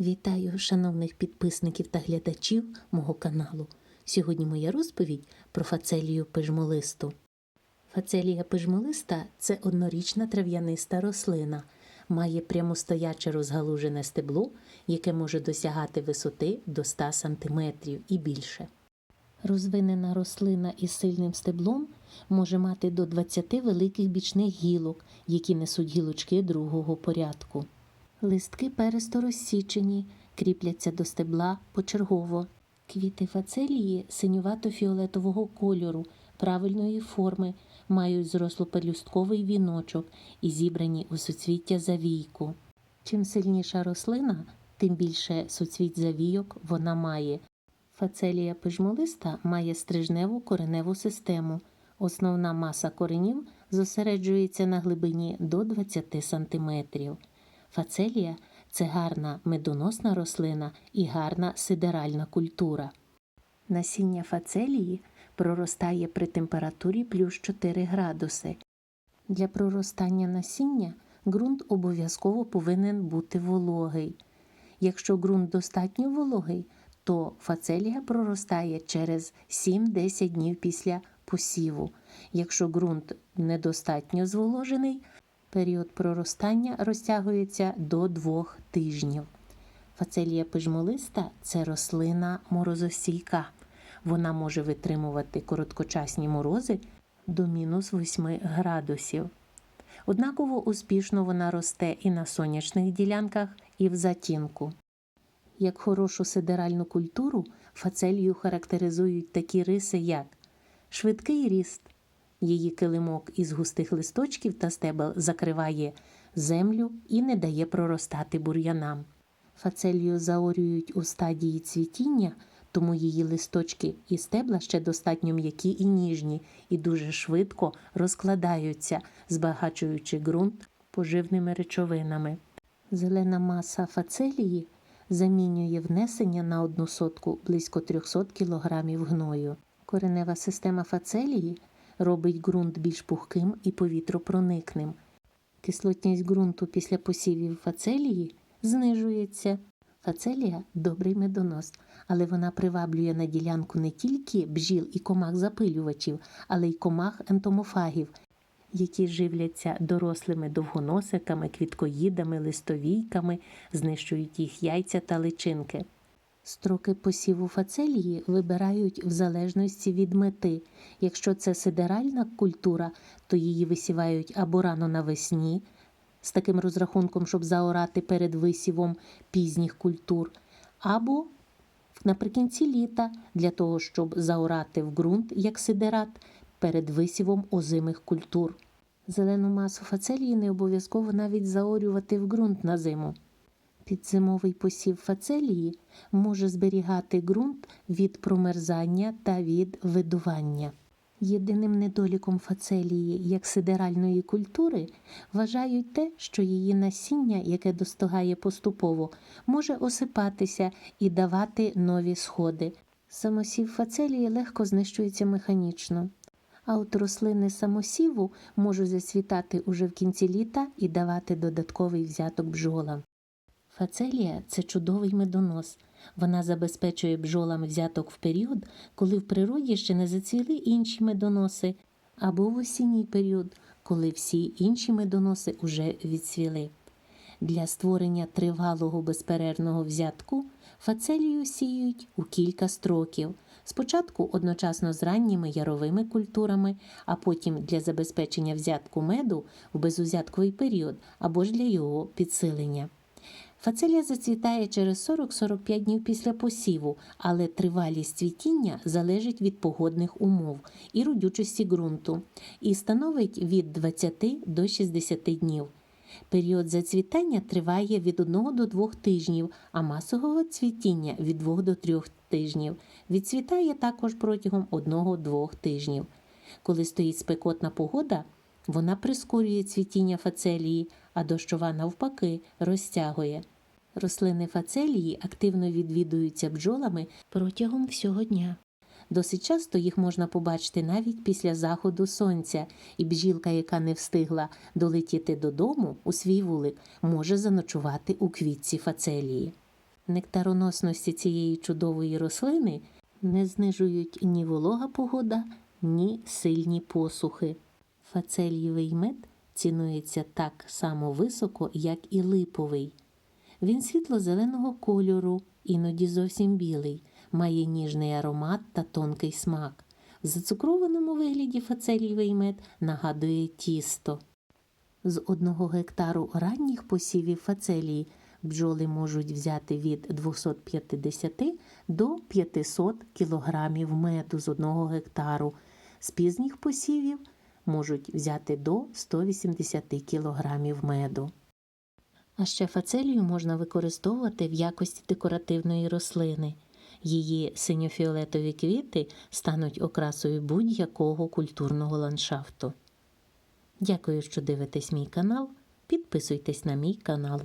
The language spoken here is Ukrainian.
Вітаю шановних підписників та глядачів мого каналу. Сьогодні моя розповідь про фацелію пижмолисту. Фацелія пижмолиста це однорічна трав'яниста рослина, має прямостояче розгалужене стебло, яке може досягати висоти до 100 см і більше. Розвинена рослина із сильним стеблом може мати до 20 великих бічних гілок, які несуть гілочки другого порядку. Листки пересто розсічені, кріпляться до стебла почергово. Квіти фацелії синювато-фіолетового кольору, правильної форми, мають зрослопелюстковий віночок і зібрані у суцвіття завійку. Чим сильніша рослина, тим більше суцвіть завійок вона має. Фацелія пижмолиста має стрижневу кореневу систему. Основна маса коренів зосереджується на глибині до 20 см. Фацелія це гарна медоносна рослина і гарна сидеральна культура. Насіння фацелії проростає при температурі плюс 4 градуси. Для проростання насіння ґрунт обов'язково повинен бути вологий. Якщо ґрунт достатньо вологий, то фацелія проростає через 7-10 днів після посіву. Якщо ґрунт недостатньо зволожений, період проростання розтягується до 2 тижнів. Фацелія пижмолиста це рослина морозостійка. Вона може витримувати короткочасні морози до мінус 8 градусів. Однаково успішно вона росте і на сонячних ділянках, і в затінку. Як хорошу сидеральну культуру, фацелію характеризують такі риси, як швидкий ріст. Її килимок із густих листочків та стебел закриває землю і не дає проростати бур'янам. Фацелію заорюють у стадії цвітіння, тому її листочки і стебла ще достатньо м'які і ніжні, і дуже швидко розкладаються, збагачуючи ґрунт поживними речовинами. Зелена маса фацелії замінює внесення на одну сотку близько 300 кг гною. Коренева система фацелії робить ґрунт більш пухким і повітропроникним. Кислотність ґрунту після посівів фацелії знижується. Фацелія добрий медонос, але вона приваблює на ділянку не тільки бджіл і комах запилювачів, але й комах ентомофагів, які живляться дорослими довгоносиками, квіткоїдами, листовійками, знищують їх яйця та личинки. Строки посіву фацелії вибирають в залежності від мети. Якщо це сидеральна культура, то її висівають або рано навесні, з таким розрахунком, щоб заорати перед висівом пізніх культур, або наприкінці літа для того, щоб заорати в ґрунт як сидерат перед висівом озимих культур. Зелену масу фацелії не обов'язково навіть заорювати в ґрунт на зиму. Підзимовий посів фацелії може зберігати ґрунт від промерзання та від видування. Єдиним недоліком фацелії як сидеральної культури вважають те, що її насіння, яке достигає поступово, може осипатися і давати нові сходи. Самосів фацелії легко знищується механічно. А от рослини самосіву можуть зацвітати уже в кінці літа і давати додатковий взяток бджолам. Фацелія це чудовий медонос. Вона забезпечує бджолам взяток в період, коли в природі ще не зацвіли інші медоноси, або в осінній період, коли всі інші медоноси уже відцвіли. Для створення тривалого безперервного взятку фацелію сіють у кілька строків. Спочатку одночасно з ранніми яровими культурами, а потім для забезпечення взятку меду в безузятковий період або ж для його підсилення. Фацелія зацвітає через 40-45 днів після посіву, але тривалість цвітіння залежить від погодних умов і родючості ґрунту і становить від 20 до 60 днів. Період зацвітання триває від 1 до 2 тижнів, а масового цвітіння від 2 до 3 тижнів. Відцвітає також протягом 1-2 тижнів. Коли стоїть спекотна погода, вона прискорює цвітіння фацелії, а дощова навпаки розтягує. Рослини фацелії активно відвідуються бджолами протягом всього дня. Досить часто їх можна побачити навіть після заходу сонця, і бджілка, яка не встигла долетіти додому у свій вулик, може заночувати у квітці фацелії. Нектароносності цієї чудової рослини не знижують ні волога погода, ні сильні посухи. Фацелієвий мед цінується так само високо, як і липовий. Він світло-зеленого кольору, іноді зовсім білий, має ніжний аромат та тонкий смак. В зацукрованому вигляді фацелієвий мед нагадує тісто. З одного гектару ранніх посівів фацелії бджоли можуть взяти від 250 до 500 кілограмів меду з одного гектару. З пізніх посівів можуть взяти до 180 кг меду. А ще фацелію можна використовувати в якості декоративної рослини. Її синьофіолетові квіти стануть окрасою будь-якого культурного ландшафту. Дякую, що дивитесь мій канал. Підписуйтесь на мій канал.